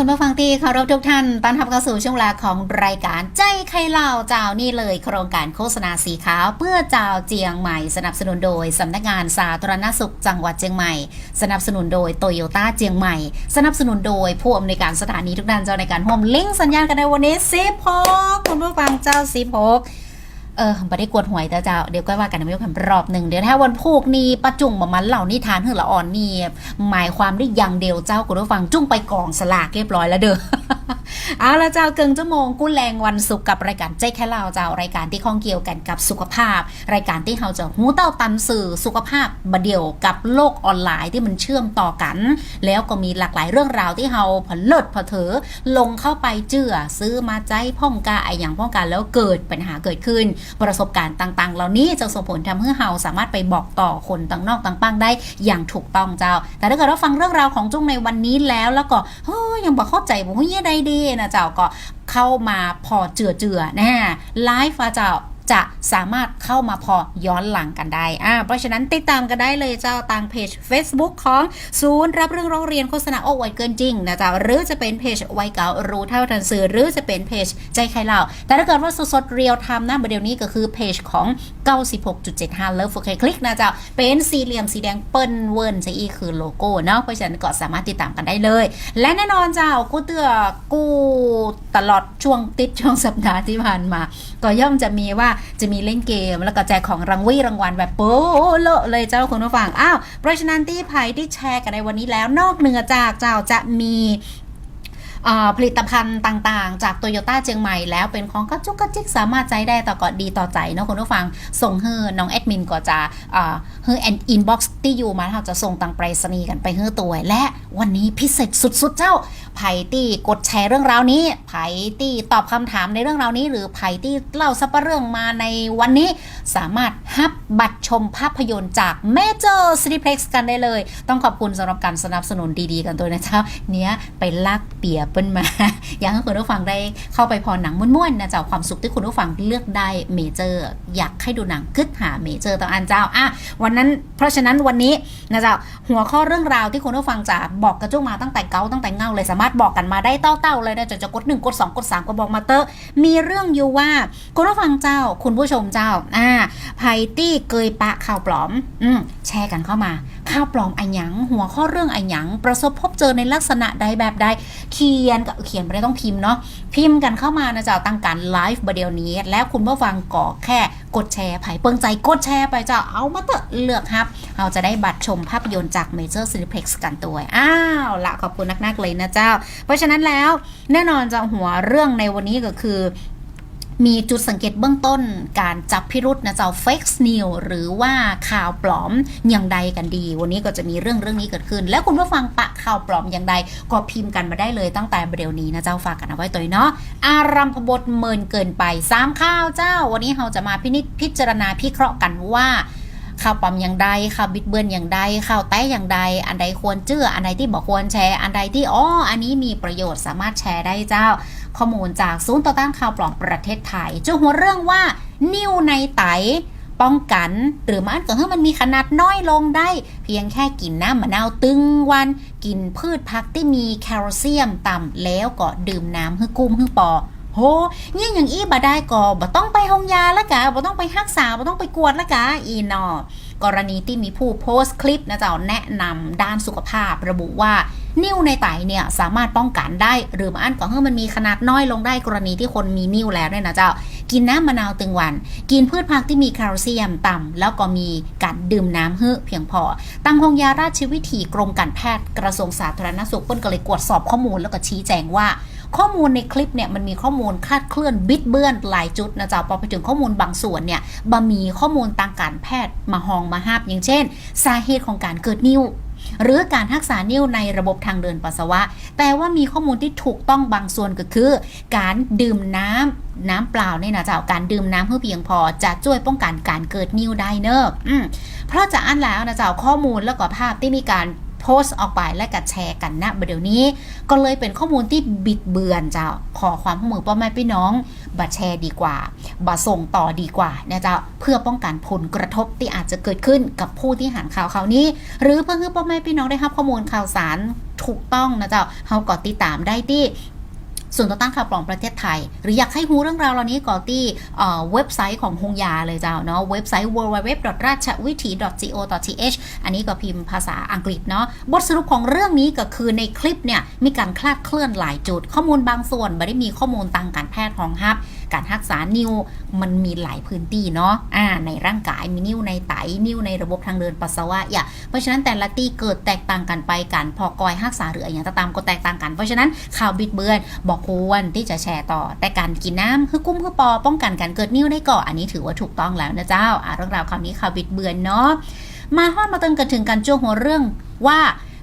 คุณผู้ฟังที่เคารพทุกท่านต้อนรับเข้าสู่ช่วงเวลาของรายการใจใครเล่าเจ้านี่เลย โครงการโฆษณาสีขาวเพื่อเจ้าเจียงใหม่ สนับสนุนโดยสำนักงานสาธารณสุขจังหวัดเจียงใหม่ สนับสนุนโดยโตโยต้าเจียงใหม่ สนับสนุนโดยผู้อำนวยการสถานีทุกด้านเจ้าในการห่วมลิงก์สัญญาณกันในวันนี้สิบหกคุณผู้ฟังเจ้าสิบหก เออไม่ได้กวดหวยแต่เจ้าเดี๋ยวก็ว่ากันในไม่คำรอบหนึ่งเดี๋ยวถ้าวันพูกนี่ประจุงประมันเหล่านิทานเฮือละอ่อนนี่หมายความได้ยังเดียวเจ้าคุณผู้ฟังจุ้งไปกองสลากเรียบร้อยแล้วเด้อเอาละเจ้าเกิงชั่วโมงกู้แรงวันศุกร์กับรายการใจแค่เล่าเจ้ารายการที่ข้องเกี่ยวกันกับสุขภาพ รายการที่เราจะหูเต้าตันสื่อสุขภาพมาเดียวกับโลกออนไลน์ที่มันเชื่อมต่อกัน แล้วก็มีหลากหลายเรื่องราวที่เราผลเลิศผเถอลงเข้าไปเจือซื้อมาใจพ่องกาไออย่างป้องกันแล้วเกิดปัญหาเกิดขึ้นประสบการณ์ต่างๆ เหล่านี้จะส่งผลทำให้เราสามารถไปบอกต่อคนต่างนอกต่างปังได้อย่างถูกต้องเจ้า แต่ถ้าเกิดเราฟังเรื่องราวของจุ้งในวันนี้แล้วแล้วก็เฮ้ยยังบอกเข้าใจว่าเฮ้ยใดดีนะเจ้าก็เข้ามาพอเจือเจือๆนะไลฟ์อาเจ้า จะสามารถเข้ามาพอย้อนหลังกันได้อ่าเพราะฉะนั้นติดตามกันได้เลยเจ้าทางเพจ Facebook ของศูนย์รับเรื่องร้องเรียนโฆษณาโอ้ไวเกินจริงนะจ้าหรือจะเป็นเพจไวเก่ารู้เท่าทันสื่อหรือจะเป็นเพจใจใครเล่า แต่ถ้าเกิดว่าสดๆเรียลไทม์นะประเดี๋ยวนี้ก็คือเพจของ 96.75 Love โอเคคลิกนะจ้าเป็นสี่เหลี่ยมสีแดงเปิ้นเวิร์นจะอีคือโลโก้เนาะเพราะฉะนั้นก็สามารถติดตามกันได้เลย และแน่นอนเจ้ากูเตือกูตลอดช่วงติดช่วงสัปดาห์ที่ผ่านมา ก็ย่อมจะมีว่าจะมีเล่นเกม แล้วก็แจกของรางวีรางวัลแบบโป๊ะเลอะเลยเจ้าคุณผู้ฟังอ้าวเพราะฉะนั้นที่ไพ่ที่แชร์กันในวันนี้แล้วนอกเหนือจากเจ้าจะมีผลิตภัณฑ์ต่างๆ จากโตโยต้าเชียงใหม่แล้วเป็นของกระจุกกระจิกสามารถใจได้ต่อก็ดีต่อใจเนาะคุณผู้ฟัง ส่งเฮือน้องแอดมินก็จะเฮือแอนอินบ็อกซ์ที่อยู่มาเราจะส่งตังไปรษณีย์กันไปเฮือตัวและวันนี้พิเศษสุดๆเจ้า ไผ่ตี้กดแชร์เรื่องราวนี้ ไผ่ตี้ตอบคำถามในเรื่องราวนี้ หรือไผ่ตี้เล่าซับปะเรื่องมาในวันนี้ สามารถฮับบัตรชมภาพยนตร์จากเมเจอร์ซีนิเพล็กซ์กันได้เลย ต้องขอบคุณสำหรับการสนับสนุนดีๆ กันตัวนะเจ้าเนี้ยไปลากเปียเปิ้นมาอยากให้คุณผู้ฟังได้เข้าไปพอหนังม้วนๆนะเจ้าความสุขที่คุณผู้ฟังเลือกได้เมเจอร์ อยากให้ดูหนังกึดหาเมเจอร์ต่างอันเจ้าอะวันนั้นเพราะฉะนั้นวันนี้นะเจ้าหัวข้อเรื่องราวที่คุณผู้ฟังจะบอกกระจุกมาตั้งแต่เก้าตั้งแต่เงาเลยสามารถบอกกันมาได้เต้าๆเลยนะจะจะกดหนึ่งกดสองกดสามก็บอกมาเตอร์มีเรื่องอยู่ว่าคุณผู้ฟังเจ้า คุณผู้ชมเจ้าอ่าไพตี้เกยปะข่าวปลอม อืมแชร์กันเข้ามา ข่าวปลอมอันหยังหัวข้อเรื่องอันหยังประสบพบเจอในลักษณะใดแบบใดเขียนกับเขียนไม่ได้ต้องพิมพ์เนาะพิมพ์กันเข้ามานะเจ้าตั้งการไลฟ์ประเดี๋ยวนี้ แล้วคุณผู้ฟังก็แค่กดแชร์ไผ่เปิงใจกดแชร์ไปเจ้าเอามาเตอะเลือกครับเราจะได้บัตรชมภาพยนตร์จาก Major Cineplex กันตัวอ้าวละขอบคุณนักๆเลยนะเจ้า เพราะฉะนั้นแล้วแน่นอนเจ้าหัวเรื่องในวันนี้ก็คือ มีจุดสังเกตเบื้องต้นการจับพิรุษนะเจ้า fake news หรือว่าข่าวปลอมอย่างใดกันดี วันนี้ก็จะมีเรื่องเรื่องนี้เกิดขึ้น แล้วคุณผู้ฟังปะข่าวปลอมอย่างใด ก็พิมพ์กันมาได้เลยตั้งแต่เดี๋ยวนี้นะเจ้าฝากกันเอาไว้ตัวเนาะอารัมพบทเมินเกินไปสามข้าวเจ้า วันนี้เราจะมาพินิจพิจารณาพิเคราะห์กันว่าข่าวปลอมอย่างใดข่าวบิดเบือนอย่างใดข่าวแต้อย่างใด อันใดควรเชื่อ อันใดที่บอกควรแชร์ อันใดที่อ๋ออันนี้มีประโยชน์สามารถแชร์ได้เจ้า ข้อมูลจากศูนย์ต่อต้านข่าวปลอมประเทศไทยจุหัวเรื่องว่า นิ้วในไตป้องกัน หรือมันก็ให้มันมีขนาดน้อยลงได้ เพียงแค่กินน้ำมะนาวตึงวัน กินพืชผักที่มีแคลเซียมต่ำแล้วก็ดื่มน้ำให้กุ้มให้ปอโหโหเนี่ยอย่างอี้บ่ได้ก็บ่ต้องไปโรงยาละกะบ่ต้องไปรักษาบ่ต้องไปกวดละกะอีนอกรณีที่มีผู้โพสต์คลิปนะเจ้าแนะนำด้านสุขภาพระบุว่า นิ่วในไตเนี่ยสามารถป้องกันได้หรือมาอันก็ให้มันมีขนาดน้อยลงได้กรณีที่คนมีนิ่วแล้วเนี่ยนะเจ้า กินน้ำมะนาวตึงวัน กินพืชผักที่มีแคลเซียมต่ำแล้วก็มีการดื่มน้ำเฮือเพียงพอ ตั้งห้องยาราชวิถีกรมการแพทย์กระทรวงสาธารณสุขเปิ้นก็เลยกวดสอบข้อมูลแล้วก็ชี้แจงว่าข้อมูลในคลิปเนี่ยมันมีข้อมูลคลาดเคลื่อนบิดเบือนหลายจุดนะจ๊ะพอไปถึงข้อมูลบางส่วนเนี่ยบะมีข้อมูลทางการแพทย์มาหองมาห้าบอย่างเช่น สาเหตุของการเกิดนิ่ว หรือการทักษานิ่วในระบบทางเดินปัสสาวะ แต่ว่ามีข้อมูลที่ถูกต้องบางส่วนก็คือ การดื่มน้ำน้ำเปล่าเนี่ยนะจ๊ะการดื่มน้ำเพื่อเพียงพอจะช่วยป้องกันการเกิดนิ่วได้เนอะอเพราะจะอันแล้วนะจ๊ะข้อมูลแล้วก็ภาพที่มีการ สต์ออกไปและกัดแชร์กันนะเดี๋ยวนี้ ก็เลยเป็นข้อมูลที่บิดเบือนเจ้าขอความร่วมมือพ่อแม่พี่น้องบัดแชร์ดีกว่าบัดส่งต่อดีกว่านะเจ้าเพื่อป้องกันผลกระทบที่อาจจะเกิดขึ้นกับผู้ที่หันข่าวข่าวนี้ หรือเพื่อให้พ่อแม่พี่น้องได้รับข้อมูลข่าวสารถูกต้องนะเจ้าเขาก็ติดตามได้ที่ ส่วนต่อต้านข่าวปลอมประเทศไทย หรืออยากให้รู้เรื่องราวเหล่านี้ก็ที่เว็บไซต์ของฮงยาเลยเจ้าเนาะเว็บไซต์ www ราชวิถี go th อันนี้ก็พิมพ์ภาษาอังกฤษเนาะบทสรุปของเรื่องนี้ก็คือในคลิปเนี่ยมีการคลาดเคลื่อนหลายจุด ข้อมูลบางส่วนไม่ได้มีข้อมูลทางการแพทย์ของฮับ การรักษานิ้วมันมีหลายพื้นที่เนาะอ่าในร่างกายมีนิ้วในไตนิ้วในระบบทางเดินปัสสาวะอย่าเพราะฉะนั้นแต่ละที่เกิดแตกต่างกันไปกันพอกอยรักษาหรืออย่างตามก็แตกต่างกันเพราะฉะนั้นข่าวบิดเบือนบอกควรที่จะแชร์ต่อ แต่การกินน้ำคือกุ้มคือปอป้องกันการเกิดนิ้วได้ก่อนอันนี้ถือว่าถูกต้องแล้วนะเจ้าอ่าเรื่องราวคำนี้ข่าวบิดเบือนเนาะมาฮอดมาเติมกันถึงการจ้วงหัวเรื่องว่า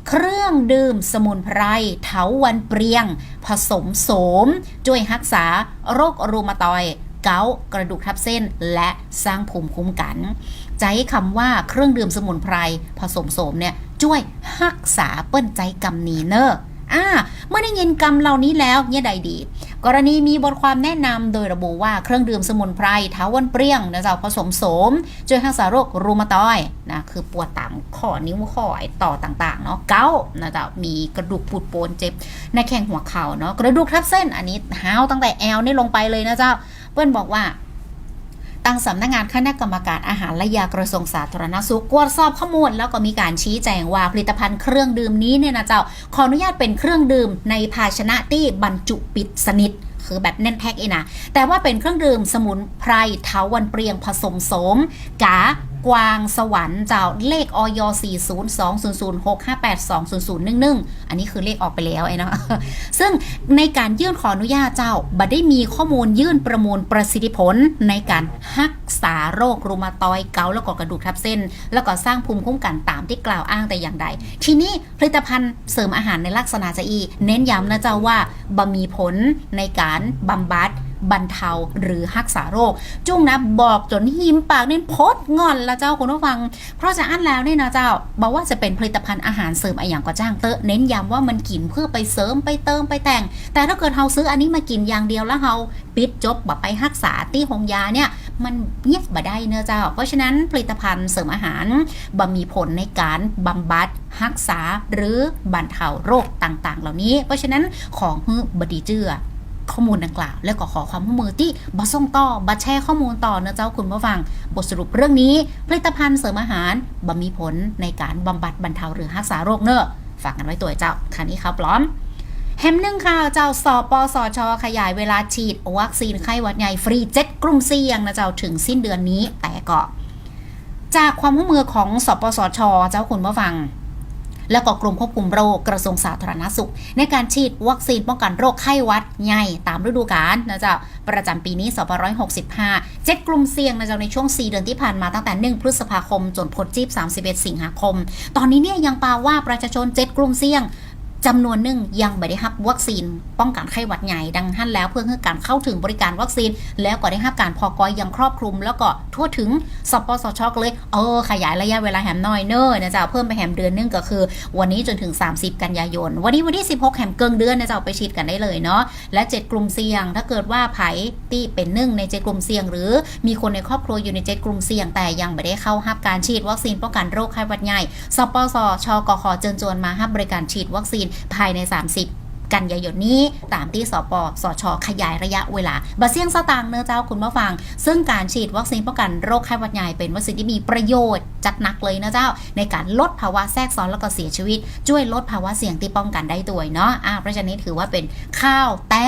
เครื่องดื่มสมุนไพรเถาวันเปรียง ผสมโสม ช่วยรักษาโรครูมาตอยเกากระดูกทับเส้น และสร้างภูมิคุ้มกันใจคำว่าเครื่องดื่มสมุนไพรผสมโสมเนี่ยช่วยรักษาเปิ้นใจกำนีเนอร์อ่าเมื่อได้ยินกำเหล่านี้แล้วเนี่ยใดดี กรณีมีบทความแนะนำโดยระบุว่าเครื่องดื่มสมุนไพรเท้าวันเปรี้ยงนะเจ้าผสมโสมช่วยรักษาโรครูมาตอยนะคือปวดตามข้อนิ้วข้อไอต่อต่างๆเนาะเกานะเจ้ามีกระดูกปูดโปนเจ็บในแข้งหัวเข่าเนาะกระดูกทับเส้นอันนี้เท้าตั้งแต่แอลนี่ลงไปเลยนะเจ้า เปิ้นบอกว่า ตั้งสำนักงานคณะกรรมการอาหารและยากระทรวงสาธารณสุขตรวจสอบข้อมูล แล้วก็มีการชี้แจงว่าผลิตภัณฑ์เครื่องดื่มนี้เนี่ยนะเจ้าขออนุญาตเป็นเครื่องดื่มในภาชนะที่บรรจุปิดสนิทคือแบบแน่นแพ็คเองนะแต่ว่าเป็นเครื่องดื่มสมุนไพรเทาวันเปรียงผสมโสมกา กวางสวรรค์เจ้าเลขออย4020065820011 อันนี้คือเลขออกไปแล้วไอ้นะซึ่งในการยื่นขออนุญาตเจ้าบัได้มีข้อมูลยื่นประมูลประสิทธิผลในการรักษาโรครูมาตอย์เกาแล้วก็กระดูกทับเส้น แล้วก็สร้างภูมิคุ้มกันตามที่กล่าวอ้างแต่อย่างใด ทีนี้ผลิตภัณฑ์เสริมอาหารในลักษณะจะอี เน้นย้ำนะเจ้าว่าบะมีผลในการบำบัด บรรเทาหรือรักษาโรค จุ้งนะบอกจนหิมปากเนี่พดงอนละเจ้าคุณผู้ฟัง เพราะจะอันแล้วเนี่ยนะเจ้าบอกว่าจะเป็นผลิตภัณฑ์อาหารเสริมอะไรอย่างก็จ้างเตอะเน้นย้ำว่ามันกินเพื่อไปเสริมไปเติมไปแต่ง แต่ถ้าเกิดเฮาซื้ออันนี้มากินอย่างเดียวแล้วเฮาปิดจบแบบไปรักษาที่หงยาเนี่ยมันเงียบบ่ได้เนอะเจ้า เพราะฉะนั้นผลิตภัณฑ์เสริมอาหารบ่มีผลในการบำบัดรักษาหรือบรรเทาโรคต่างๆ เหล่านี้ เพราะฉะนั้นของฮือบดีเจือ ข้อมูลดังกล่าว แล้วก็ขอความร่วมมือที่บส่งต่อบัแชร์ข้อมูลต่อนะเจ้าคุณผู้ฟัง บทสรุปเรื่องนี้ ผลิตภัณฑ์เสริมอาหารบ่มีผลในการบำบัดบรรเทาหรือรักษาโรคเนอะฝากกันไว้ตัวเจ้าคันนี้ครับพร้อมแฮมหนึ่งค่ะเจ้าสปสช ขยายเวลาฉีดวัคซีนไข้หวัดใหญ่ฟรีเจ็ดกลุ่มเสี่ยงนะเจ้าถึงสิ้นเดือนนี้แต่ก็จากความร่วมมือของสปสช เจ้าคุณผู้ฟัง แล้วก็กรมควบคุมโรคกระทรวงสาธารณสุข ในการฉีดวัคซีนป้องกันโรคไข้หวัดใหญ่ตามฤดูกาลนะเจ้าประจำปีนี้2565 เจ็ดกลุ่มเสี่ยงนะเจ้าในช่วง 4 เดือนที่ผ่านมาตั้งแต่ 1 พฤษภาคม จนพ้นจีบ31 สิงหาคม ตอนนี้เนี่ยยังปาว่าประชาชน 7 กลุ่มเสี่ยง จำนวนหนึ่งยังไม่ได้รับวัคซีน ป้องกันไข้หวัดใหญ่ดังนั้นแล้วเพื่อให้การเข้าถึงบริการวัคซีน แล้วก็ได้รับการพอกอยยังครอบคลุม แล้วก็ทั่วถึงสปสชเลยเออขยายระยะเวลาแหมน้อยเนอร์นะจ๊ะเพิ่มไปแหมเดือนนึงก็คือ วันนี้จนถึง 30 กันยายน วันนี้วันที่ 16 แหมเกิงเดือนนะจ๊ะไปฉีดกันได้เลยเนาะและ 7 กลุ่มเสี่ยง ถ้าเกิดว่าไผที่เป็นหนึ่งใน7กลุ่มเสี่ยง หรือมีคนในครอบครัวอยู่ใน7กลุ่มเสี่ยงแต่ยังไม่ได้เข้ารับการฉีดวัคซีนป้องกันโรคไข้หวัดใหญ่สปสชกขเชิญชวนมารับบริการฉีดวัคซีนภายใน 30กันยายนนี้ตามที่สปสช ขยายระยะเวลาบาเซียงสตางเนื้อเจ้าคุณผู้ฟัง ซึ่งการฉีดวัคซีนป้องกันโรคไข้หวัดใหญ่เป็นวัคซีนที่มีประโยชน์จัดหนักเลยนะเจ้า ในการลดภาวะแทรกซ้อนแล้วก็เสียชีวิต ช่วยลดภาวะเสี่ยงที่ป้องกันได้ด้วยเนาะอ่าเพราะฉะนั้นถือว่าเป็นข้าวแตะ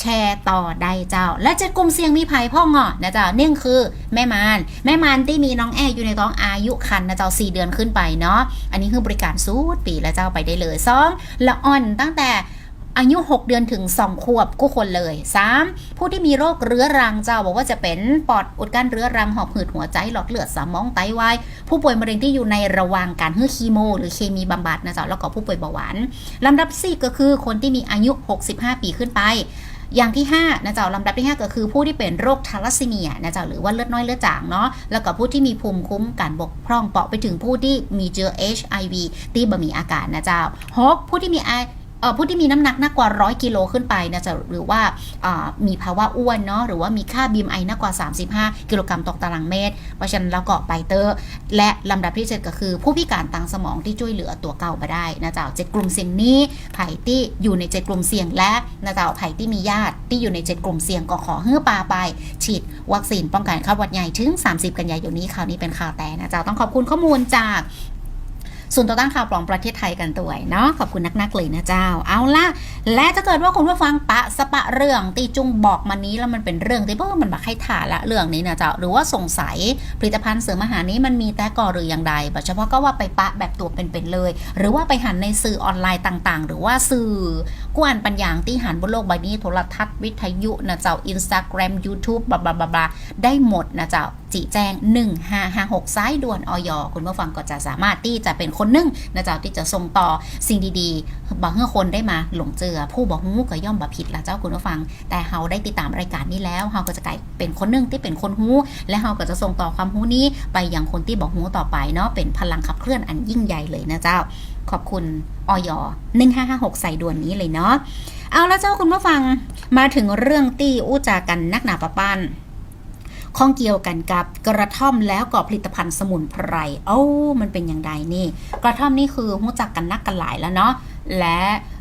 แชร์ต่อได้เจ้า และเจ็ดกลุ่มเสี่ยงมีภัยพ่องเงาะนะเจ้าเนี่องคือแม่มาน แม่มานที่มีน้องแออยู่ในท้องอายุคันนะเจ้า4เดือนขึ้นไปเนาะอันนี้คือบริการสูดปีและเจ้าไปได้เลยสองละอ่อนตั้งแต่อายุ 6 เดือนถึง 2 ขวบกู้คนเลย 3. ผู้ที่มีโรคเรื้อรังเจ้าบอกว่าจะเป็นปอดอุดกั้นเรื้อรังหอบหืดหัวใจหลอดเลือดสมองไตวายผู้ป่วยมะเร็งที่อยู่ในระหว่างการฮื้อคีโม หรือเคมีบำบัดนะเจ้าแล้วก็ผู้ป่วยเบาหวานลำดับสี่ก็คือคนที่มีอายุ 65 ปีขึ้นไป อย่างที่5นะเจ้าลำดับที่ 5 ก็คือผู้ที่เป็นโรคทาลัสซีเมียนะเจ้าหรือว่าเลือดน้อยเลือดจางเนาะแล้วก็ผู้ที่มีภูมิคุ้มกันบกพร่องเปาะไปถึงผู้ที่มีเจอ HIV ที่บ่มีอาการนะเจ้าหกผู้ที่มี ผู้ที่มีน้ำหนักมากกว่า 100 กิโลขึ้นไปนะจ๊ะหรือว่ามีภาวะอ้วนเนาะหรือว่ามีค่า BMI มากกว่า 35 กิโลกรัมต่อตารางเมตร เพราะฉะนั้นเราก็ไปเตอร์ และลำดับที่ 7 ก็คือ ผู้พิการทางสมองที่ช่วยเหลือตัวเก่ามาได้นะจ๊ะเจ็ดกลุ่มเสี่ยงนี้ไผ่ที่อยู่ในเจ็ดกลุ่มเสี่ยงและนะจ๊ะไผ่ที่มีญาติที่อยู่ในเจ็ดกลุ่มเสี่ยงก็ขอเฮือปาไป ฉีดวัคซีนป้องกันข้หวัดใหญ่ถึง 30 กันยายนนี้ข่าวนี้เป็นข่าวแต่นะจ๊ะต้องขอบคุณข้อมูลจาก ศูนย์ต่อต้านข่าวปลอมประเทศไทยกันตัวเนาะขอบคุณนักๆเลยนะเจ้า เอาละและถ้าเกิดว่าคุณผู้ฟังปะสปะเรื่องตีจุงบอกมานี้แล้วมันเป็นเรื่องที่เพิ่มมันบักให้ถ่าละเรื่องนี้นะเจ้าหรือว่าสงสัยผลิตภัณฑ์เสริมอาหารนี้มันมีแต่ก่อหรืออย่างใดบเฉพาะก็ว่าไปปะแบบตัวเป็นๆเลย หรือว่าไปหันในสื่อออนไลน์ต่างๆ หรือว่าสื่อกวนปัญญางที่หันบนโลกใบนี้โทรทัศน์วิทยุนะเจ้าอินสตาแกรมยูทูบบลาบลาบลาได้หมดนะเจ้า จีแจ้ง 1556 ซ้ายด่วนออยคุณผู้ฟังก็จะสามารถที่จะเป็นคนหนึ่งนะเจ้าที่จะส่งต่อสิ่งดีๆบอกให้คนได้มาหลงเจอผู้บอกงูก็ย่อมบ่ผิดละเจ้าคุณผู้ฟัง แต่เฮาได้ติดตามรายการนี้แล้วเฮาก็จะกลายเป็นคนหนึ่งที่เป็นคนหูและเฮาก็จะส่งต่อความหูนี้ไปยังคนที่บอกหูต่อไปเนาะเป็นพลังขับเคลื่อนอันยิ่งใหญ่เลยนะเจ้า ขอบคุณออย1556ใส่ด่วนนี้เลยเนาะเอาละเจ้าคุณผู้ฟังมาถึงเรื่องตี้อู้จากันนักหนาปะปัน ข้องเกี่ยวกันกับกระท่อมแล้วก็ผลิตภัณฑ์สมุนไพรเอ้ามันเป็นอย่างไรนี่ กระท่อมนี่คือรู้จักกันนักกันหลายแล้วเนาะและ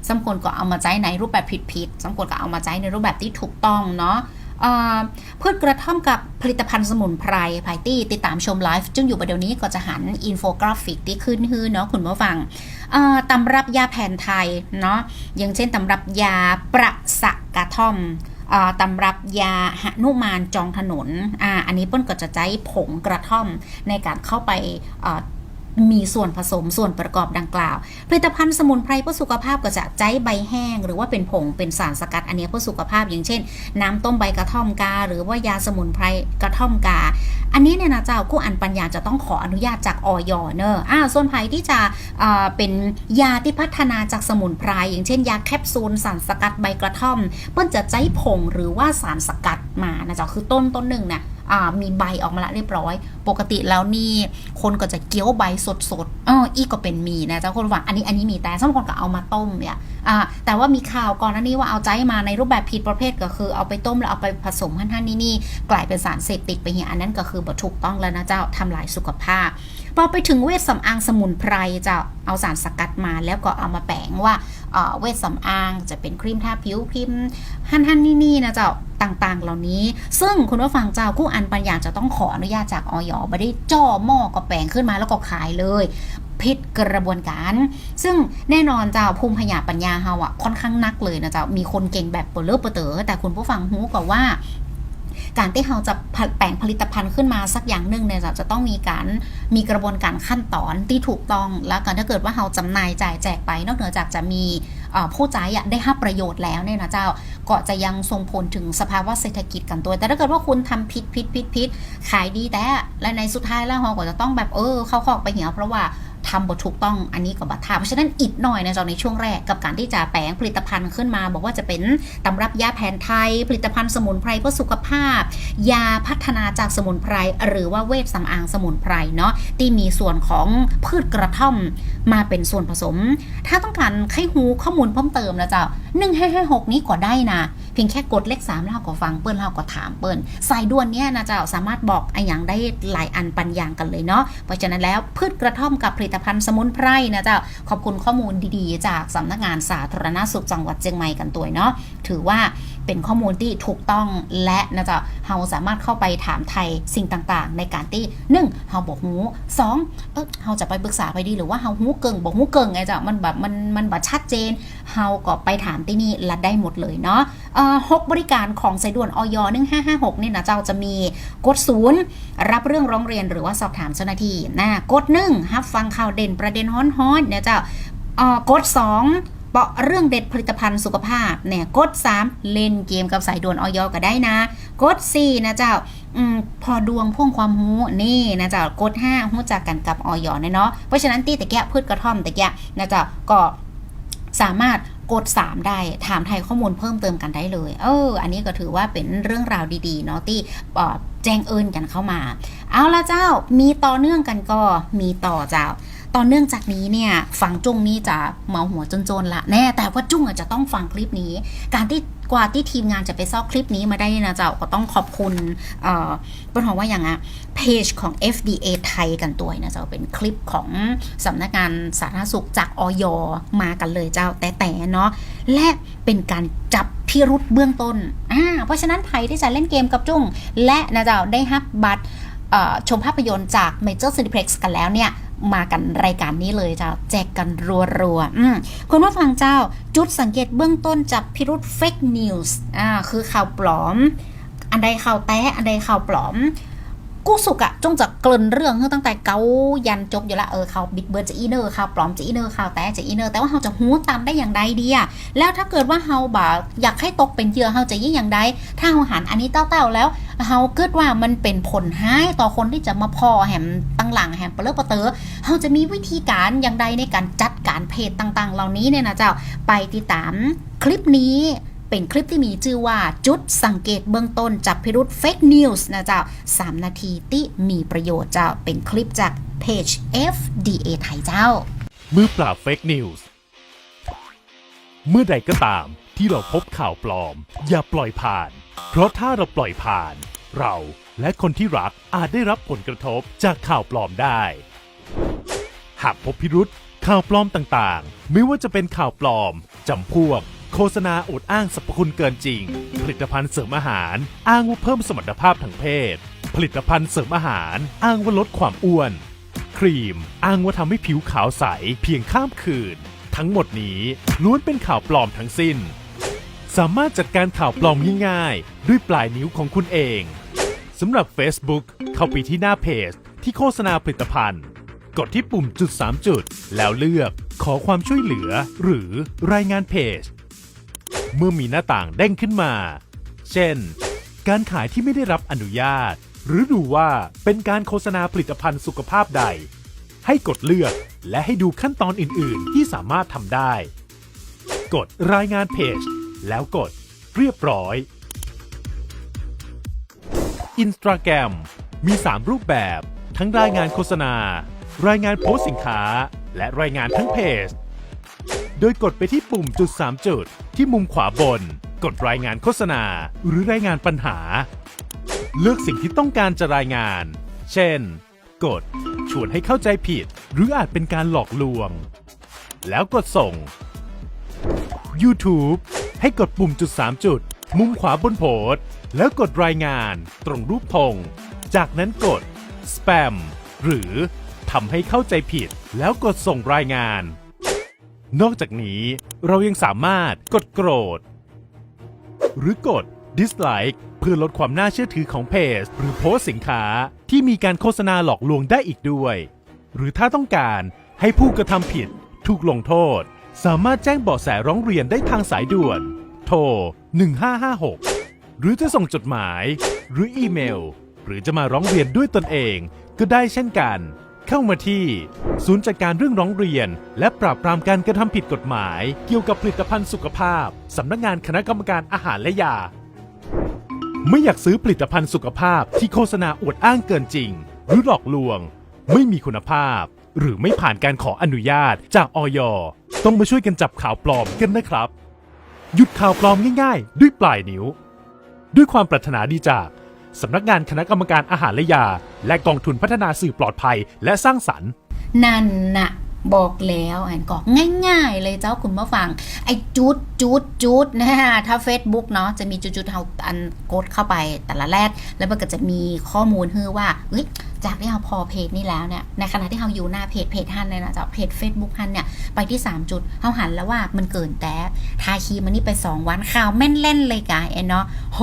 สมควรก็เอามาใช้ในรูปแบบผิดๆสมควรก็เอามาใช้ในรูปแบบที่ถูกต้องเนาะเอ่อพืชกระท่อมกับผลิตภัณฑ์สมุนไพรภายตี้ติดตามชมไลฟ์จึงอยู่ประเดี๋ยวนี้ก็จะหันอินโฟกราฟิกที่ขึ้นฮือเนาะคุณผู้ฟังตำรับยาแผนไทยเนาะอย่างเช่นตำรับยาประสะกระท่อม ตำรับยาหนุมานจองถนนอ่าอันนี้เปิ้นก็จะใช้ผงกระท่อมในการเข้าไปา มีส่วนผสมส่วนประกอบดังกล่าว ผลิตภัณฑ์สมุนไพรเพื่อสุขภาพก็จะใช้ใบแห้ง หรือว่าเป็นผงเป็นสารสกัดอันนี้เพื่อสุขภาพอย่างเช่น น้ำต้มใบกระท่อมกา หรือว่ายาสมุนไพรกระท่อมกา อันนี้เนี่ยนะเจ้ากู้อันปัญญาจะต้องขออนุญาตจากออยเนอะอ่าส่วนไพรที่จะอ่าเป็นยาที่พัฒนาจากสมุนไพรอย่างเช่น ยาแคปซูลสารสกัดใบกระท่อม เปิ้นจะใช้ผงหรือว่าสารสกัดมานะเจ้าคือต้นต้นหนึ่งเนี่ย มีใบออกมาละเรียบร้อย ปกติแล้วนี่คนก็จะเกี้ยวใบสดสดๆอ้ออีกก็เป็นมีนะเจ้าคนว่าอันนี้อันนี้มีแต่สมคนก็เอามาต้มเนี่ยแต่ว่ามีข่าวก่อนหน้านี้ว่าเอาใจมาในรูปแบบผิดประเภทก็คือ เอาไปต้มแล้วเอาไปผสมท่านท่านนี่นี่กลายเป็นสารเสพติดไปเหียอันนั้นก็คือบ่ถูกต้องแล้วนะเจ้าทำลายสุขภาพ พอไปถึงเวชสำอางสมุนไพรจะเอาสารสกัดมาแล้วก็เอามาแปลงว่าเวชสำอางจะเป็นครีมทาผิวครีมฮันฮันนี่นี่นะเจ้าต่างๆ เหล่านี้ ซึ่งคุณผู้ฟังเจ้าคู่อันปัญญาจะต้องขออนุญาตจากออยไม่ได้จ่อหม้อก็แปลงขึ้นมาแล้วก็ขายเลยผิดกระบวนการ ซึ่งแน่นอนเจ้าภูมิพยาปัญญาเฮาอะค่อนข้างนักเลยนะเจ้ามีคนเก่งแบบเปิลือกเปเต๋อแต่คุณผู้ฟังหูกว่าว่า การที่เราจะแปลงผลิตภัณฑ์ขึ้นมาสักอย่างหนึ่งเนี่ยจะจะต้องมีการมีกระบวนการขั้นตอนที่ถูกต้อง แล้วกันถ้าเกิดว่าเราจำหน่ายจ่ายแจกไป นอกเหนือจากจะมีผู้จ่ายได้รับประโยชน์แล้วเนี่ยนะเจ้าก็จะยังส่งผลถึงสภาวะเศรษฐกิจกันตัว แต่ถ้าเกิดว่าคุณทำผิดผิดผิดผิดขายดีแต่และในสุดท้ายแล้วเราก็จะต้องแบบเออเข้าคอกไปเหี่ยวเพราะว่า ทำบทถูกต้องอันนี้ก็บัตรทาเพราะฉะนั้นอิดหน่อยนะจอในช่วงแรกกับการที่จะแปลงผลิตภัณฑ์ขึ้นมา บอกว่าจะเป็นตำรับยาแผนไทย ผลิตภัณฑ์สมุนไพรเพื่อสุขภาพ ยาพัฒนาจากสมุนไพร หรือว่าเวชสำอางสมุนไพรเนาะที่มีส่วนของพืชกระท่อมมาเป็นส่วนผสม ถ้าต้องการให้ฮูข้อมูลเพิ่มเติมนะจ๊ะ1556นี้ก็ได้นะ เพียงแค่กดเลขสามแล้วเราก็ฟังเปิ้นเราก็ถามเปิ้นสายด่วนเนี่ยนะเจ้าสามารถบอกไอ้อย่างได้หลายอันปัญญางกันเลยเนาะเพราะฉะนั้นแล้วพืชกระท่อมกับผลิตภัณฑ์สมุนไพรนะเจ้าขอบคุณข้อมูลดีๆ จากสำนักงานสาธารณสุขจังหวัดเชียงใหม่กันตัวเนาะถือว่า เป็นข้อมูลที่ถูกต้องและนะจ้าเราสามารถเข้าไปถามไทยสิ่งต่างๆ ในการที่หนึ่งเราบอกหูสองเออเราจะไปปรึกษาไปดีหรือว่าเราหูเกิงบอกหูเกิงไงจ้ามันแบบมันมันแบบชัดเจนเราก็ไปถามที่นี่และได้หมดเลยเนาะเอ่อหกบริการของสายด่วนออย1556นี่ยนะเจ้าจะมีกดศูนย์รับเรื่องร้องเรียนหรือว่าสอบถามเจ้าหน้าที่นะกดหนึ่งรับฟังข่าวเด่นประเด็นฮ้อนๆเนี่ยเจ้าเอ่อกดสอง เปาะเรื่องเด็ดผลิตภัณฑ์สุขภาพเนี่ยกด 3 เล่นเกมกับสายด่วนออยก็ได้นะ กด 4 นะเจ้าอพอดวงพ่วงความหูนี่นะเจ้ากด 5หู้จักกันกับออยเนาะเพราะฉะนั้นตีตะแกะพืชกระท่อมตะแกะนะเจ้าก็สามารถกด 3 ได้ถามไทยข้อมูลเพิ่มเติมกันได้เลย เออ อันนี้ก็ถือว่าเป็นเรื่องราวดีๆ เนาะที่แจ้งเอิญกันเข้ามาเอาละเจ้ามีต่อเนื่องกันก็มีต่อเจ้าตอนเนื่องจากนี้เนี่ยฟังจุ้งนี่จะเมาหัวจนๆละแน่ แต่ว่าจุ้งอาจจะต้องฟังคลิปนี้ การที่กว่าที่ทีมงานจะไปซอกคลิปนี้มาได้นะเจ้าก็ต้องขอบคุณเอ่อเป็นของว่าอย่างอะเพจของ FDA ไทยกันตัวนะเจ้าเป็นคลิปของสำนักงานสาธารณสุขจากออยมากันเลยเจ้าแต่แต่เนาะและเป็นการจับพิรุษเบื้องต้นอ่าเพราะฉะนั้นใครที่จะเล่นเกมกับจุ้งและนะเจ้าได้ฮับบัตร ชมภาพยนตร์จาก Major Cineplex กันแล้วเนี่ย มากันรายการนี้เลยจ้าแจกกันรัวๆอืมคุณผู้ฟังเจ้าจุดสังเกตเบื้องต้นจับพิรุษ fake news อ่าคือข่าวปลอม อันใดข่าวแต้อันใดข่าวปลอม กู้สุกอะจงจะเกริ่นเรื่องตั้งแต่เกายันจบอยู่ละเออข่าวบิดเบิร์นจะอีเนอร์ข่าวปลอมจะอีเนอร์ข่าวแต้จะอีเนอร์แต่ว่าเราจะหูตามได้อย่างใดดีอะแล้วถ้าเกิดว่าเฮาบ่าอยากให้ตกเป็นเหยื่อเฮาจะยิ่งอย่างใดถ้าเฮาหันอันนี้เต้าๆแล้ว เฮาเกิดว่ามันเป็นผลให้ต่อคนที่จะมาพอแหมตั้งหลังแหมเปลือกเปเตอเฮาจะมีวิธีการอย่างใดในการจัดการเพจต่างๆ เหล่านี้เนี่ยนะเจ้าไปติดตามคลิปนี้เป็นคลิปที่มีชื่อว่าจุดสังเกตเบื้องต้นจับพิรุษ fake news นะเจ้า 3 นาทีที่มีประโยชน์เจ้าเป็นคลิปจากเพจ FDA ไทยเจ้า มือปราบเฟกนิวส์เมื่อใดก็ตามที่เราพบข่าวปลอม อย่าปล่อยผ่าน เพราะถ้าเราปล่อยผ่าน เราและคนที่รักอาจได้รับผลกระทบจากข่าวปลอมได้ หากพบพิรุษข่าวปลอมต่างๆ ไม่ว่าจะเป็นข่าวปลอมจำพวก โฆษณาอวดอ้างสรรพคุณเกินจริง ผลิตภัณฑ์เสริมอาหาร อ้างว่าเพิ่มสมรรถภาพทางเพศ ผลิตภัณฑ์เสริมอาหาร อ้างว่าลดความอ้วน ครีม อ้างว่าทำให้ผิวขาวใสเพียงข้ามคืน ทั้งหมดนี้ล้วนเป็นข่าวปลอมทั้งสิ้น สามารถจัดการข่าวปลอมง่ายๆ ด้วยปลายนิ้วของคุณเองสำหรับ Facebook เข้าไปที่หน้าเพจ ที่โฆษณาผลิตภัณฑ์ กดที่ปุ่มจุด 3 จุด แล้วเลือกขอความช่วยเหลือ หรือรายงานเพจ เมื่อมีหน้าต่างเด้งขึ้นมา เช่น การขายที่ไม่ได้รับอนุญาต หรือดูว่าเป็นการโฆษณาผลิตภัณฑ์สุขภาพใด ให้กดเลือกและให้ดูขั้นตอนอื่น ๆ ที่สามารถทำได้ กดรายงานเพจ แล้วกดเรียบร้อย Instagram มี 3 รูปแบบ ทั้งรายงานโฆษณา รายงานโพสสินค้า และรายงานทั้งเพจ โดยกดไปที่ปุ่มจุด 3 จุด ที่มุมขวาบน กดรายงานโฆษณา หรือรายงานปัญหา เลือกสิ่งที่ต้องการจะรายงาน เช่น กด ชวนให้เข้าใจผิด หรืออาจเป็นการหลอกลวง แล้วกดส่ง YouTube ให้กดปุ่มจุด 3 จุด มุมขวาบนโพสต์แล้วกดรายงาน ตรงรูปธงจากนั้นกด Spam หรือทำให้เข้าใจผิด แล้วกดส่งรายงาน นอกจากนี้เรายังสามารถกดโกรธ หรือกด dislike เพื่อลดความน่าเชื่อถือของเพจ หรือโพสต์สินค้าที่มีการโฆษณาหลอกลวงได้อีกด้วย หรือถ้าต้องการให้ผู้กระทำผิดถูกลงโทษ สามารถแจ้งเบาะแสร้องเรียนได้ทางสายด่วน โทร 1556 หรือจะส่งจดหมาย หรืออีเมล หรือจะมาร้องเรียนด้วยตนเองก็ได้เช่นกัน เข้ามาที่ ศูนย์จัดการเรื่องร้องเรียน และปราบปรามการกระทำผิดกฎหมาย เกี่ยวกับผลิตภัณฑ์สุขภาพสำนักงานคณะกรรมการอาหารและยา ไม่อยากซื้อผลิตภัณฑ์สุขภาพที่โฆษณาอวดอ้างเกินจริง หรือหลอกลวง ไม่มีคุณภาพ หรือไม่ผ่านการขออนุญาตจากออยต้องมาช่วยกันจับข่าวปลอมกันนะครับ หยุดข่าวปลอมง่ายๆ ด้วยปลายนิ้ว ด้วยความปรารถนาดีจากสำนักงานคณะกรรมการอาหารและยา และกองทุนพัฒนาสื่อปลอดภัยและสร้างสรรค์ นั่นน่ะ บอกแล้วแอนก็ง่ายๆ เลยเจ้าคุณผู้ฟัง ไอ้จูดจูดจูดนะฮะถ้า Facebook เนาะจะมีจุดจุดเอาอันกดเข้าไปแต่ละแรก แล้วมันก็จะมีข้อมูลฮือว่าเอ้ยจากที่เราพอเพจนี้แล้วเนี่ยในขณะที่เราอยู่หน้าเพจเพจท่านเลยนะเจ้าเพจ Facebook ท่านเนี่ยไปที่ 3 จุดเขาหันแล้วว่ามันเกินแต่ทาคีมันนี่ไป 2 วันข่าวแม่นเล่นเลยกะเอ็นเนาะโห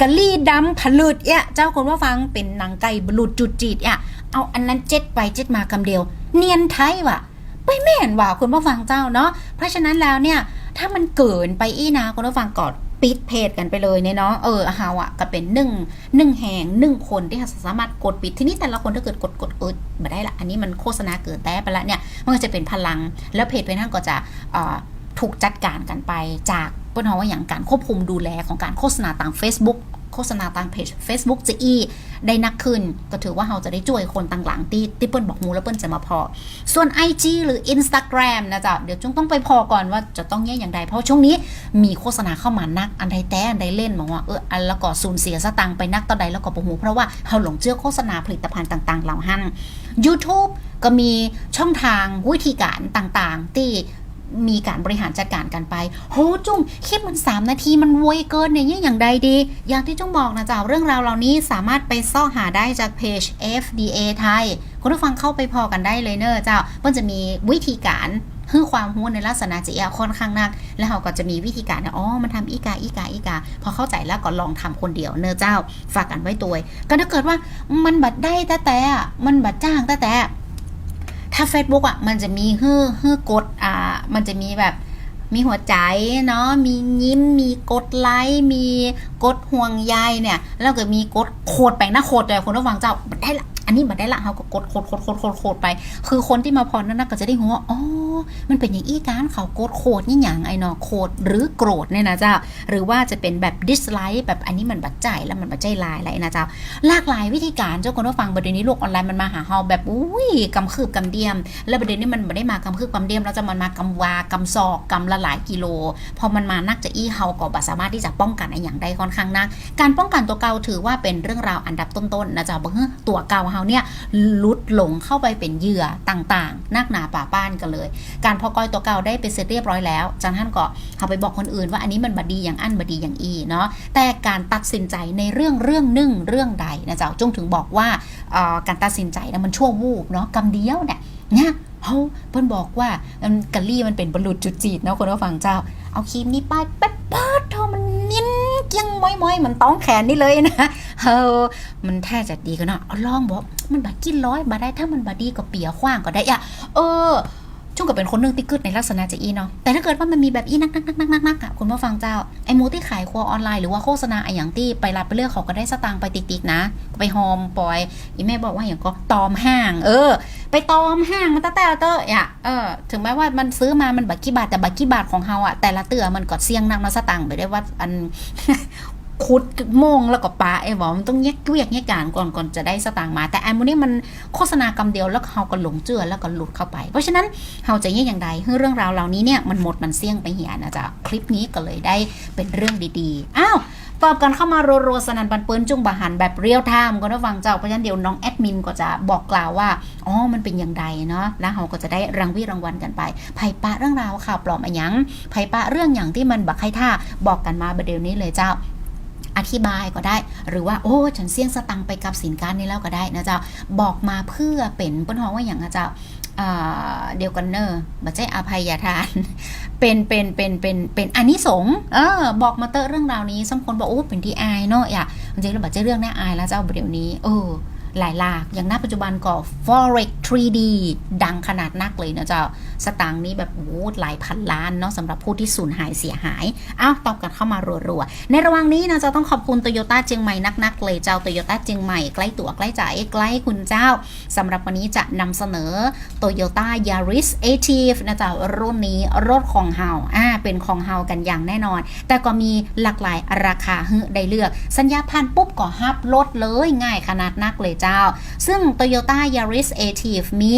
กะลี่ดำผลืดเอะเจ้าคนว่าฟังเป็นหนังไก่บลุดจุดจีดเอะเอาอันนั้นเจ็ดไปเจ็ดมากำเดียว เนียนไทยว่ะ ไม่แม่นว่าคุณผู้ฟังเจ้าเนาะเพราะฉะนั้นแล้วเนี่ยถ้ามันเกินไปอีนะคุณผู้ฟังกอดปิดเพจกันไปเลยเนี่ยเนาะเออเฮาอะก็เป็นหนึ่งหนึ่งแหงหนึ่งคนที่สามารถกดปิดทีนี้แต่ละคนถ้าเกิดกดกดเออมาได้ละอันนี้มันโฆษณาเกิดแต่ไปละเนี่ยมันก็จะเป็นพลังแล้วเพจเป็นท่านก็จะถูกจัดการกันไปจากเปิ้นเฮาว่าอย่างการควบคุมดูแลของการโฆษณาต่าม Facebook โฆษณาตามเพจ Facebook จะอีได้นักขึ้น ก็ถือว่าเราจะได้ช่วยคนต่างหลังที่ที่เปิ้นบอกมูแล้วเปิ้นจะมาพอ ส่วน IG หรือ Instagram นะจ๊ะ เดี๋ยวจงต้องไปพอก่อนว่าจะต้องแย่อย่างใดเพราะช่วงนี้มีโฆษณาเข้ามานักอันใดแต่อันใดเล่นบอกว่าเอออันแล้วก็สูญเสียสตังค์ไปนักต่อใดแล้วก็ปหูเพราะว่าเราหลงเชื่อโฆษณาผลิตภัณฑ์ต่าง ๆ เหล่าหัน YouTube ก็มีช่องทางวิธีการต่างๆ ที่ มีการบริหารจัดการกันไป โหจุ้งคลิปมัน 3 นาทีมันไวยเกินเนี่ยอย่างใดดี อย่างที่จุ้งบอกนะจ๊ะเรื่องราวเหล่านี้สามารถไปซ่อหาได้จากเพจ FDA ไทย คุณผู้ฟังเข้าไปพอกันได้เลยเนอะเจ้ามันจะมีวิธีการให้ความรู้ในลักษณะจะค่อนข้างนัก แล้วเราก็จะมีวิธีการนะอ๋อ มันทำอีกาอีกาอีกา พอเข้าใจแล้วก็ลองทำคนเดียวเนอเจ้า ฝากกันไว้ตัวก็ถ้าเกิดว่ามันบัดได้แต่แต่มันบัดจ้างแต่แต่ ถ้า Facebook อะมันจะมีฮื้อฮื้อกดอ่ามันจะมีแบบมีหัวใจเนาะมียิ้มมีกดไลค์มีกดห่วงใยเนี่ย แล้วก็มีกดโคดแปนะโคดเลยคนระวังเจ้าได้ละอันนี้บัดได้ละเขาก็กดโคดโคดโคดโคดโคดไป คือคนที่มาพรนั่นนะก็จะได้หัวอ๋อ มันเป็นอย่างอี้การเขากดโคดนี่อย่างไอ้เนาะโคดหรือโกรธเนี่ยนะเจ้า หรือว่าจะเป็นแบบ dislike แบบอันนี้มันบัดใจแล้วมันบัดใจลายอะไรนะเจ้า หลากหลายวิธีการเจ้าคนผู้ฟังประเด็นนี้โลกออนไลน์มันมาหาเฮาแบบอุ้ยกำคืบกำเดียม แล้วประเด็นนี้มันไม่ได้มากำคืบกำเดียมแล้วจะมันมากำวากำซอกกำละหลายกิโล พอมันมานักจะอี้เฮาก็บ่สามารถที่จะป้องกันไอ้อย่างใดค่อนข้างนัก การป้องกันตัวเก่าถือว่าเป็นเรื่องราวอันดับต้นๆนะจ๊ะบ่เฮ้อตัวเก่าเฮาเนี่ยลุดหลงเข้าไปเป็นเหยื่อต่างๆนักหนาป่าป้านกันเลย การพอกอยตัวเก่าได้ไปเสร็จเรียบร้อยแล้วจังท่านก็เอาไปบอกคนอื่นว่าอันนี้มันบดีอย่างอันบดีอย่างอีเนาะแต่การตัดสินใจในเรื่องเรื่องนึ่งเรื่องใดนะจ๊ะจงถึงบอกว่าการตัดสินใจนะมันชั่ววูบเนาะกำเดียวเนี่ยเนี่ยเฮาเพิ่นบอกว่ามันกะลี่มันเป็นบรรลุจุดจีดเนาะคนผู้ฟังเจ้า เอาครีมนี้ป้ายแป๊บป๊ดเท่ามันนิ่นเกี้ยงม้อยๆมันต้องแขนนี่เลยนะเออมันแท้จะดีกันเนาะเอาลองบอกมันบากินร้อยบาได้ถ้ามันบาดีก็เปียขว้างก็ได้อะเออ่งกับเป็นคนหนึงที่กึดในลักษณะจะอีเนาะแต่ถ้าเกิดว่ามันมีแบบอีนักนักนักนักนักนักอะคุณผู้ฟังเจ้าไอ้หมูที่ขายครัวออนไลน์หรือว่าโฆษณาไอ้อย่างที่ไปรับไปเลือกเขาก็ได้สตางค์ไปติ๊กๆนะ ไปหอมปลอยอีแม่บอกว่าอย่างก็ตอมห้าง เออ ไปตอมห้างมันตะแต่เตออะเออถึงแม้ว่ามันซื้อมามันบักกี่บาทแต่บักกี่บาทของเฮาอะแต่ละเตือมันก็เสี่ยงนักนะสตางค์ไปได้ว่าอัน คุดโมงแล้วก็ปาไอ้บอกมันต้องแยกเวียกแยกการก่อนก่อนจะได้สตางค์มา แต่อันนี้มันโฆษณากรรมเดียวแล้วเขาก็หลงเจือแล้วก็หลุดเข้าไป เพราะฉะนั้นเราจะแยกอย่างใดเรื่องราวเหล่านี้เนี่ยมันหมดมันเสี่ยงไปเหียนะจ๊ะคลิปนี้ก็เลยได้เป็นเรื่องดีๆอ้าวตอบกันเข้ามารัวๆสนันปันเปิ้นจุ้งบาหันแบบเรียลไทม์ก็ได้ฟังเจ้าเพราะฉะนั้นเดี๋ยวน้องแอดมินก็จะบอกกล่าวว่าอ๋อมันเป็นอย่างใดเนาะแล้วเราก็จะได้รางวีรางวัลกันไปไผ่ปะเรื่องราวข่าวปลอมอะหยังไผ่ปะเรื่องอย่างที่มันบักให้ท่าบอกกันมาประเดี๋ยวนี้เลยเจ้า อธิบายก็ได้ หรือว่าโอ้ฉันเสี่ยงสตังไปกับสินค้านี้แล้วก็ได้นะเจ้าบอกมาเพื่อเป็นป้นห้องว่าอย่างนะเจ้าเดียวกันเนอร์บัจเจอภัยทาน เป็นเป็นเป็นเป็นเป็นอันนี้สงเออบอกมาเตอะเรื่องราวนี้สมคนบอกโอ้เป็นที่อายเนาะอย่าจริงๆแล้วบัจเจเรื่องน่าอายแล้วเจ้าเดี๋ยวนี้ เออ หลายหลาก อย่างณปัจจุบันก็ forex 3D ดังขนาดนักเลยนะเจ้า สตางค์นี้แบบโอ้หลายพันล้านเนาะสำหรับผู้ที่สูญหายเสียหายอ้าวตอบกันเข้ามารัวๆ ในระหว่างนี้นะจะต้องขอบคุณโตโยต้าเจียงใหม่นักๆ เลยเจ้าโตโยต้าเจียงใหม่ใกล้ตัวใกล้ใจใกล้คุณเจ้าสำหรับวันนี้จะนำเสนอ Toyota Yaris a t i v นะจ๊ะรุ่นนี้รถของเฮาอ่าเป็นของเฮากันอย่างแน่นอน แต่ก็มีหลากหลายราคาให้ได้เลือก สัญญาพันปุ๊บก็ฮับลดเลยง่ายขนาดนักเลยเจ้า ซึ่ง Toyota Yaris a t i v มี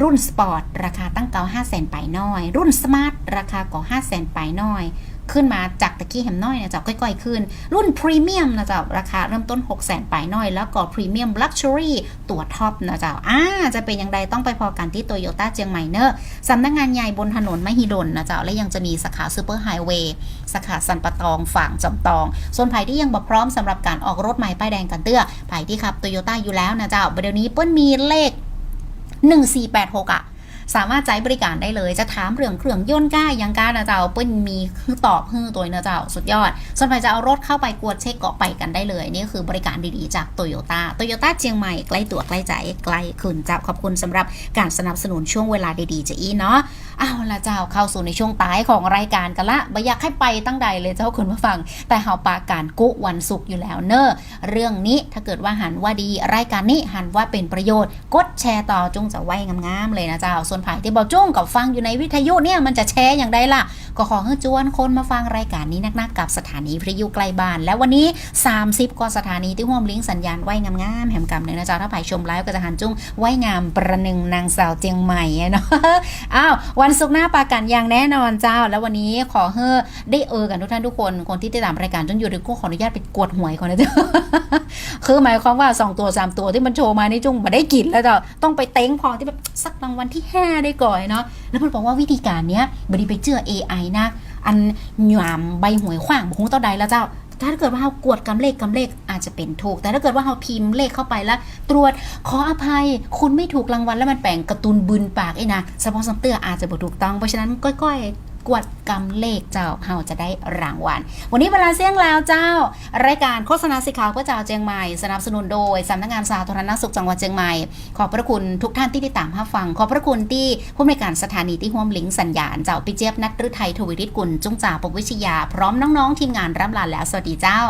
รุ่นสปอร์ตราคาตั้งเก่า5 0 0 0 0 0ไปน้อย รุ่นสมาร์ทราคาก่า5 0 0 0 0 0ไปน้อย ขึ้นมาจากตะกี้แฮมน้อยนะเจ้าค่อยๆขึ้น รุ่นพรีเมียมนะจ้าราคาเริ่มต้น 6 0 0 0 0 0ปลายน้อย แล้วก็พรีเมียมลักชัวรี่ตัวท็อปนะจ้าอ่าจะเป็นอย่างไรต้องไปพอกันที่โตโยต้าเจียงใหม่เนอะสำนักงานใหญ่บนถนนมหิดลนะจ้าและยังจะมีสาขาซูเปอร์ไฮเวย์สาขาสันปะตองฝั่งจำตอง ส่วนไผ่ที่ยังบ่พร้อมสำหรับการออกรถใหม่ป้ายแดงกันเตื้อไผ่ที่ขับโตโยต้าอยู่แล้วนะจ้าเดี๋ยวนี้เปิ้ลมีเลข1486อะ สามารถใช้บริการได้เลย จะถามเรื่องเครื่องยนต์ก้ายังก้านะเจ้าเปิ้ลมีคือตอบฮือตัวนะเจ้าสุดยอดส่วนใครจะเอารถเข้าไปกวดเช็คเกาะไปกันได้เลย นี่คือบริการดีๆจากโตโยต้าโตโยต้าเชียงใหม่ใกล้ตัวใกล้ใจใกล้คุณจับขอบคุณสำหรับการสนับสนุนช่วงเวลาดีๆจะอีเนาะเอาละเจ้าเข้าสู่ในช่วงท้ายของรายการกันละไม่อยากให้ไปตั้งใดเลยเจ้าคุณผู้ฟัง แต่เฮาปาการกุวันศุกร์อยู่แล้วเนอะเรื่องนี้ถ้าเกิดว่าหันว่าดี รายการนี้หันว่าเป็นประโยชน์ กดแชร์ต่อจงจะไว้งามๆเลยนะเจ้าส่วนผ่ายที่บอกจุ้งกับฟังอยู่ในวิทยุเนี่ยมันจะแชร์อย่างไรล่ะ ก็ขอให้จวนคนมาฟังรายการนี้นักๆกับสถานีวิทยุไกลบ้าน และวันนี้ 30 กว่าสถานีที่ร่วมลิงก์สัญญาณไว้งามๆแหมกำเลยนะจ้าถ้าผ่ายชมไลฟ์ก็จะหันจุ้งไว้งามประหนึ่งนางสาวเจียงใหม่เนาะอ้าววันศุกร์หน้าปากันอย่างแน่นอนเจ้า แล้ววันนี้ขอเฮ้อได้เออกันทุกท่านทุกคนคนที่ติดตามรายการจนอยู่ดึกก็ขออนุญาตไปกวดหวยก่อนนะจ้าคือหมายความว่า 2 ตัว 3 ตัวที่มันโชว์มาในจุ้งมาได้กินแล้วจ้าต้องไปเต็งพอที่แบบสักรางวัลที่5ได้ก่อนเนาะแล้วมันบอกว่าวิธีการเนี้ยบดีไปเจอ AI นะ อันหยามใบหวยขว้างบุคงต่าใดแล้วเจ้าถ้าเกิดว่าเรากวดกำเลขกำเลขอาจจะเป็นถูก แต่ถ้าเกิดว่าเราพิมพ์เลขเข้าไปแล้ว ตรวจขออภัย คุณไม่ถูกรางวัลแล้วมันแปลงกระตุนบืนปากไอ้นะสปอนเซอร์เตอร์อาจจะบ่ถูกต้องเพราะฉะนั้นก้อยๆ กวดกำเลขเจ้าเราจะได้รางวัล วันนี้เวลาเสี่ยงแล้วเจ้า รายการโฆษณาสิขาวเพื่อเจ้าเจียงใหม่ สนับสนุนโดยสำนักงานสาธารณสุขจังหวัดเชียงใหม่ ขอบพระคุณทุกท่านที่ติดตามรับฟัง ขอบพระคุณที่ผู้อำนการสถานีที่ห่วมลิงสัญญาณเจ้าปิเจี๊ยบนัทฤทัยทวีฤทธิ์กุลจุ้งจ่าปกวิชยา พร้อมน้องๆทีมงานร่ำลาแล้วสวัสดีเจ้า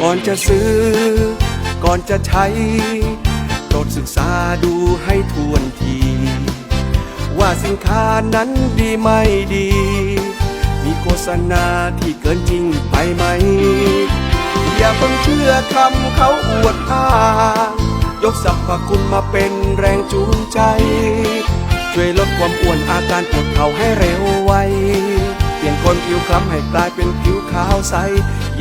ก่อนจะซื้อ ก่อนจะใช้ โปรดศึกษาดูให้ทวนที ว่าสินค้านั้นดีไม่ดี มีโฆษณาที่เกินจริงไปไหม อย่าเพิ่งเชื่อคำเขาอวดอ้างยกสรรพคุณมาเป็นแรงจูงใจ ช่วยลดความอ้วนอาการปวดเข่าให้เร็วไวเปลี่ยนคนผิวคล้ำให้กลายเป็นผิวขาวใส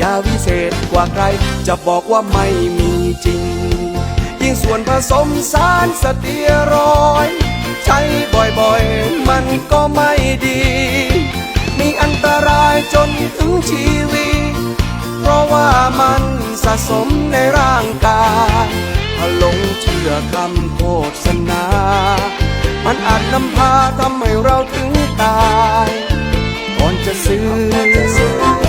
ยาวิเศษกว่าใคร จะบอกว่าไม่มีจริงยิ่ง ส่วนผสมสารสเตียรอยด์ใช้บ่อยๆ มันก็ไม่ดี มีอันตรายจนถึงชีวิต เพราะว่ามันสะสมในร่างกายถ้าหลงเชื่อคำโฆษณา มันอาจนำพาทำให้เราถึงตาย ก่อนจะซื้อ